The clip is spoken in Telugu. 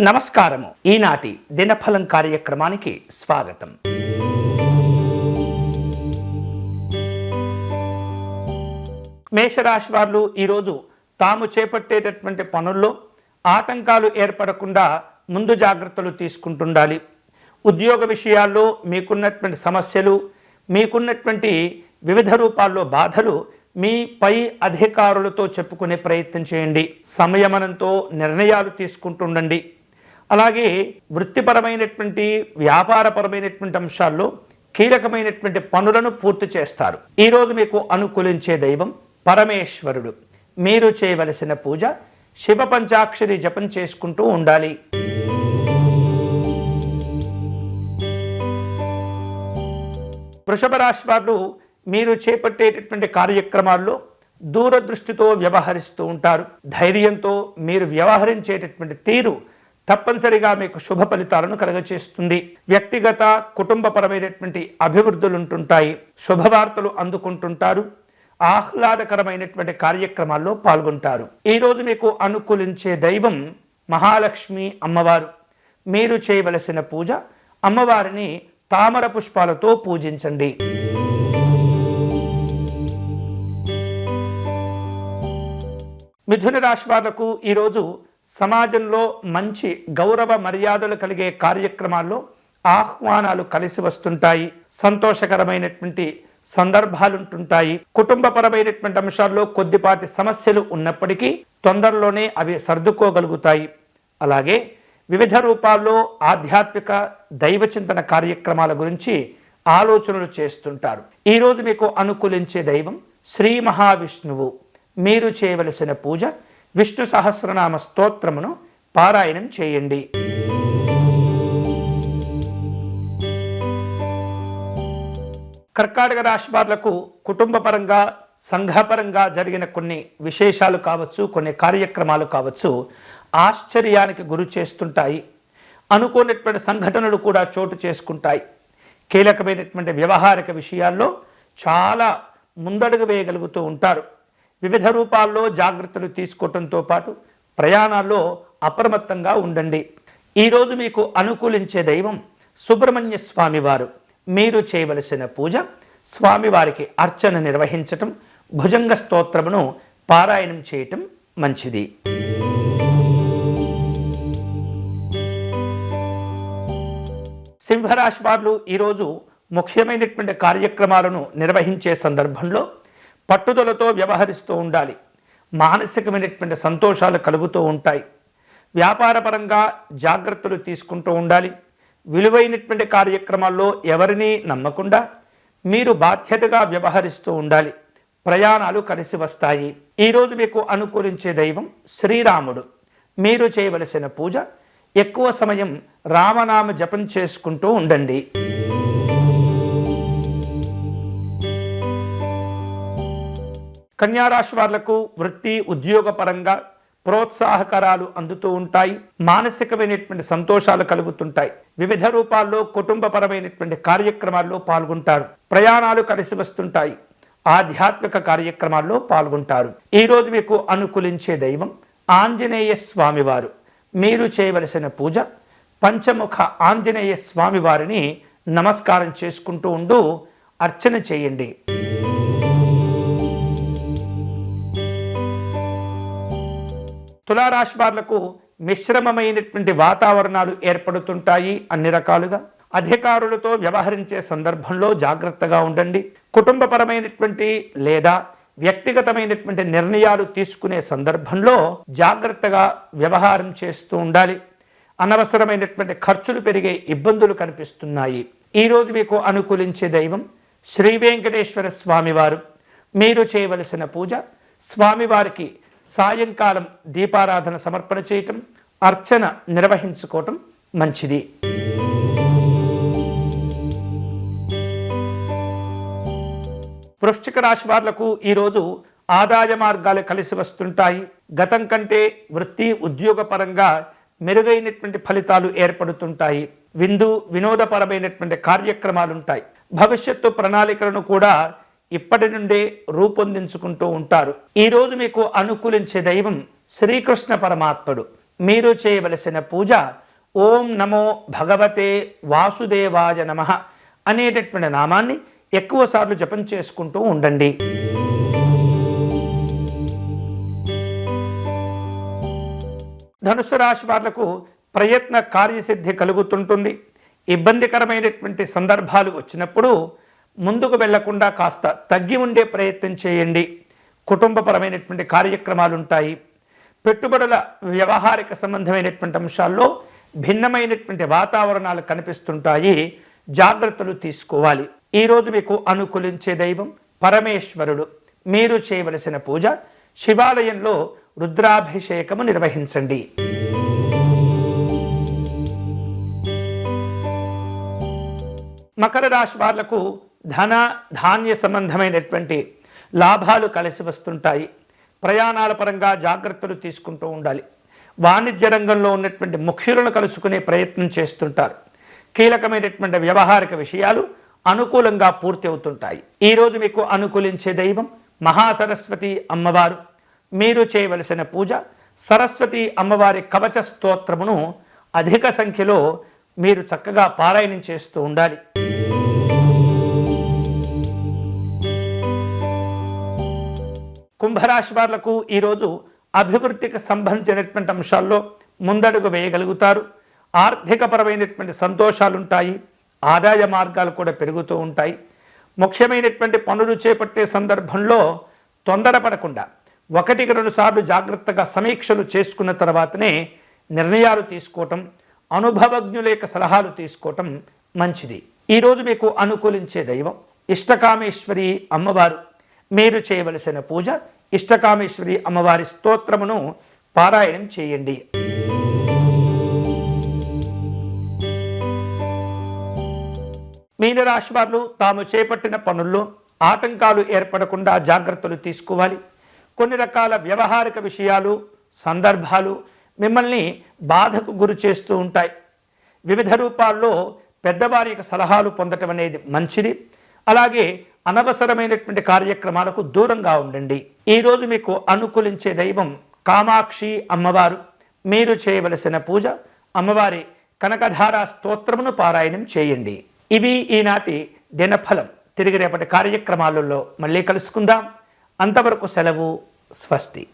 నమస్కారము. ఈనాటి దినఫలం కార్యక్రమానికి స్వాగతం. మేషరాశి వారు ఈరోజు తాము చేపట్టేటటువంటి పనుల్లో ఆటంకాలు ఏర్పడకుండా ముందు జాగ్రత్తలు తీసుకుంటుండాలి. ఉద్యోగ విషయాల్లో మీకున్నటువంటి సమస్యలు మీకున్నటువంటి వివిధ రూపాల్లో బాధలు మీ పై అధికారులతో చెప్పుకునే ప్రయత్నం చేయండి. సంయమనంతో నిర్ణయాలు తీసుకుంటుండండి. అలాగే వృత్తిపరమైనటువంటి వ్యాపారపరమైనటువంటి అంశాల్లో కీలకమైనటువంటి పనులను పూర్తి చేస్తారు. ఈరోజు మీకు అనుకూలించే దైవం పరమేశ్వరుడు. మీరు చేయవలసిన పూజ శివ పంచాక్షరి జపం చేసుకుంటూ ఉండాలి. వృషభ రాశి వారు మీరు చేపట్టేటటువంటి కార్యక్రమాల్లో దూరదృష్టితో వ్యవహరిస్తూ ఉంటారు. ధైర్యంతో మీరు వ్యవహరించేటటువంటి తీరు తప్పనిసరిగా మీకు శుభ ఫలితాలను కలగచేస్తుంది. వ్యక్తిగత కుటుంబపరమైనటువంటి అభివృద్ధులు ఉంటుంటాయి శుభవార్తలు అందుకుంటుంటారు. ఆహ్లాదకరమైనటువంటి కార్యక్రమాల్లో పాల్గొంటారు. ఈరోజు మీకు అనుకూలించే దైవం మహాలక్ష్మి అమ్మవారు. మీరు చేయవలసిన పూజ అమ్మవారిని తామర పుష్పాలతో పూజించండి. మిథున రాశి వాళ్ళకు ఈరోజు సమాజంలో మంచి గౌరవ మర్యాదలు కలిగే కార్యక్రమాల్లో ఆహ్వానాలు కలిసి వస్తుంటాయి. సంతోషకరమైనటువంటి సందర్భాలుంటుంటాయి. కుటుంబపరమైనటువంటి అంశాల్లో కొద్దిపాటి సమస్యలు ఉన్నప్పటికీ తొందరలోనే అవి సర్దుకోగలుగుతాయి. అలాగే వివిధ రూపాల్లో ఆధ్యాత్మిక దైవచింతన కార్యక్రమాల గురించి ఆలోచనలు చేస్తుంటారు. ఈరోజు మీకు అనుకూలించే దైవం శ్రీ మహావిష్ణువు. మీరు చేయవలసిన పూజ విష్ణు సహస్రనామ స్తోత్రమును పారాయణం చేయండి. కర్కాటక రాశి వారులకు కుటుంబపరంగా సంఘపరంగా జరిగిన కొన్ని విశేషాలు కావచ్చు కొన్ని కార్యక్రమాలు కావచ్చు ఆశ్చర్యానికి గురి చేస్తుంటాయి. అనుకోనటువంటి సంఘటనలు కూడా చోటు చేసుకుంటాయి. కీలకమైనటువంటి వ్యవహారిక విషయాల్లో చాలా ముందడుగు వేయగలుగుతూ ఉంటారు. వివిధ రూపాల్లో జాగ్రత్తలు తీసుకోవటంతో పాటు ప్రయాణాల్లో అప్రమత్తంగా ఉండండి. ఈరోజు మీకు అనుకూలించే దైవం సుబ్రహ్మణ్య స్వామివారు మీరు చేయవలసిన పూజ స్వామివారికి అర్చన నిర్వహించటం భుజంగ స్తోత్రమును పారాయణం చేయటం మంచిది. సింహరాశి వారు ఈరోజు ముఖ్యమైనటువంటి కార్యక్రమాలను నిర్వహించే సందర్భంలో పట్టుదలతో వ్యవహరిస్తూ ఉండాలి. మానసికమైనటువంటి సంతోషాలు కలుగుతూ ఉంటాయి. వ్యాపారపరంగా జాగ్రత్తలు తీసుకుంటూ ఉండాలి. విలువైనటువంటి కార్యక్రమాల్లో ఎవరినీ నమ్మకుండా మీరు బాధ్యతగా వ్యవహరిస్తూ ఉండాలి. ప్రయాణాలు కలిసి వస్తాయి. ఈరోజు మీకు అనుకూలించే దైవం శ్రీరాముడు. మీరు చేయవలసిన పూజ ఎక్కువ సమయం రామనామ జపం చేసుకుంటూ ఉండండి. కన్యారాశి వాళ్ళకు వృత్తి ఉద్యోగపరంగా ప్రోత్సాహకరాలు అందుతూ ఉంటాయి. మానసికమైనటువంటి సంతోషాలు కలుగుతుంటాయి. వివిధ రూపాల్లో కుటుంబపరమైనటువంటి కార్యక్రమాల్లో పాల్గొంటారు. ప్రయాణాలు కలిసి వస్తుంటాయి. ఆధ్యాత్మిక కార్యక్రమాల్లో పాల్గొంటారు. ఈరోజు మీకు అనుకూలించే దైవం ఆంజనేయ స్వామివారు. మీరు చేయవలసిన పూజ పంచముఖ ఆంజనేయ స్వామివారిని నమస్కారం చేసుకుంటూ ఉండు అర్చన చేయండి. తులారాశి వాళ్ళకు మిశ్రమమైనటువంటి వాతావరణాలు ఏర్పడుతుంటాయి అన్ని రకాలుగా. అధికారులతో వ్యవహరించే సందర్భంలో జాగ్రత్తగా ఉండండి. కుటుంబపరమైనటువంటి లేదా వ్యక్తిగతమైనటువంటి నిర్ణయాలు తీసుకునే సందర్భంలో జాగ్రత్తగా వ్యవహారం చేస్తూ ఉండాలి. అనవసరమైనటువంటి ఖర్చులు పెరిగే ఇబ్బందులు కనిపిస్తున్నాయి. ఈరోజు మీకు అనుకూలించే దైవం శ్రీ వెంకటేశ్వర స్వామివారు. మీరు చేయవలసిన పూజ స్వామివారికి సాయంకాలం దీపారాధన సమర్పణ చేయటం అర్చన నిర్వహించుకోవటం మంచిది. వృశ్చిక రాశి వాళ్ళకు ఈరోజు ఆదాయ మార్గాలు కలిసి వస్తుంటాయి. గతం కంటే వృత్తి ఉద్యోగపరంగా మెరుగైనటువంటి ఫలితాలు ఏర్పడుతుంటాయి. విందు వినోదపరమైనటువంటి కార్యక్రమాలుంటాయి. భవిష్యత్తు ప్రణాళికలను కూడా ఇప్పటి నుండే రూపొందించుకుంటూ ఉంటారు. ఈరోజు మీకు అనుకూలించే దైవం శ్రీకృష్ణ పరమాత్ముడు. మీరు చేయవలసిన పూజ ఓం నమో భగవతే వాసుదేవాయ నమ అనేటటువంటి నామాన్ని ఎక్కువసార్లు జపం చేసుకుంటూ ఉండండి. ధనుసు రాశి వాళ్ళకు ప్రయత్న కార్యసిద్ధి కలుగుతుంటుంది. ఇబ్బందికరమైనటువంటి సందర్భాలు వచ్చినప్పుడు ముందుకు వెళ్ళకుండా కాస్త తగ్గి ఉండే ప్రయత్నం చేయండి. కుటుంబపరమైనటువంటి కార్యక్రమాలు ఉంటాయి పెట్టుబడుల వ్యవహారిక సంబంధమైనటువంటి అంశాల్లో భిన్నమైనటువంటి వాతావరణాలు కనిపిస్తుంటాయి. జాగ్రత్తలు తీసుకోవాలి. ఈరోజు మీకు అనుకూలించే దైవం పరమేశ్వరుడు. మీరు చేయవలసిన పూజ శివాలయంలో రుద్రాభిషేకము నిర్వహించండి. మకర రాశి వాళ్ళకు ధన ధాన్య సంబంధమైనటువంటి లాభాలు కలిసి వస్తుంటాయి. ప్రయాణాల పరంగా జాగ్రత్తలు తీసుకుంటూ ఉండాలి. వాణిజ్య రంగంలో ఉన్నటువంటి ముఖ్యులను కలుసుకునే ప్రయత్నం చేస్తుంటారు. కీలకమైనటువంటి వ్యవహారిక విషయాలు అనుకూలంగా పూర్తి అవుతుంటాయి ఈరోజు మీకు అనుకూలించే దైవం మహాసరస్వతి అమ్మవారు. మీరు చేయవలసిన పూజ సరస్వతి అమ్మవారి కవచ స్తోత్రమును అధిక సంఖ్యలో మీరు చక్కగా పారాయణం చేస్తూ ఉండాలి. కుంభరాశి వాళ్ళకు ఈరోజు అభివృద్ధికి సంబంధించినటువంటి అంశాల్లో ముందడుగు వేయగలుగుతారు. ఆర్థికపరమైనటువంటి సంతోషాలు ఉంటాయి ఆదాయ మార్గాలు కూడా పెరుగుతూ ఉంటాయి. ముఖ్యమైనటువంటి పనులు చేపట్టే సందర్భంలో తొందరపడకుండా ఒకటికి రెండు సార్లు జాగ్రత్తగా సమీక్షలు చేసుకున్న తర్వాతనే నిర్ణయాలు తీసుకోవటం అనుభవజ్ఞుల యొక్క సలహాలు తీసుకోవటం మంచిది. ఈరోజు మీకు అనుకూలించే దైవం ఇష్టకామేశ్వరి అమ్మవారు. మీరు చేయవలసిన పూజ ఇష్టకామేశ్వరి అమ్మవారి స్తోత్రమును పారాయణం చేయండి. మీనరాశి వారు తాము చేపట్టిన పనుల్లో ఆటంకాలు ఏర్పడకుండా జాగ్రత్తలు తీసుకోవాలి. కొన్ని రకాల వ్యవహారిక విషయాలు సందర్భాలు మిమ్మల్ని బాధకు గురి చేస్తూ ఉంటాయి. వివిధ రూపాల్లో పెద్దవారి యొక్క సలహాలు పొందటం అనేది మంచిది. అలాగే అనవసరమైనటువంటి కార్యక్రమాలకు దూరంగా ఉండండి. ఈరోజు మీకు అనుకూలించే దైవం కామాక్షి అమ్మవారు. మీరు చేయవలసిన పూజ అమ్మవారి కనకధార స్తోత్రమును పారాయణం చేయండి. ఇవి ఈనాటి దినఫలం. తిరిగి రేపటి కార్యక్రమాలలో మళ్ళీ కలుసుకుందాం. అంతవరకు సెలవు స్వస్తి.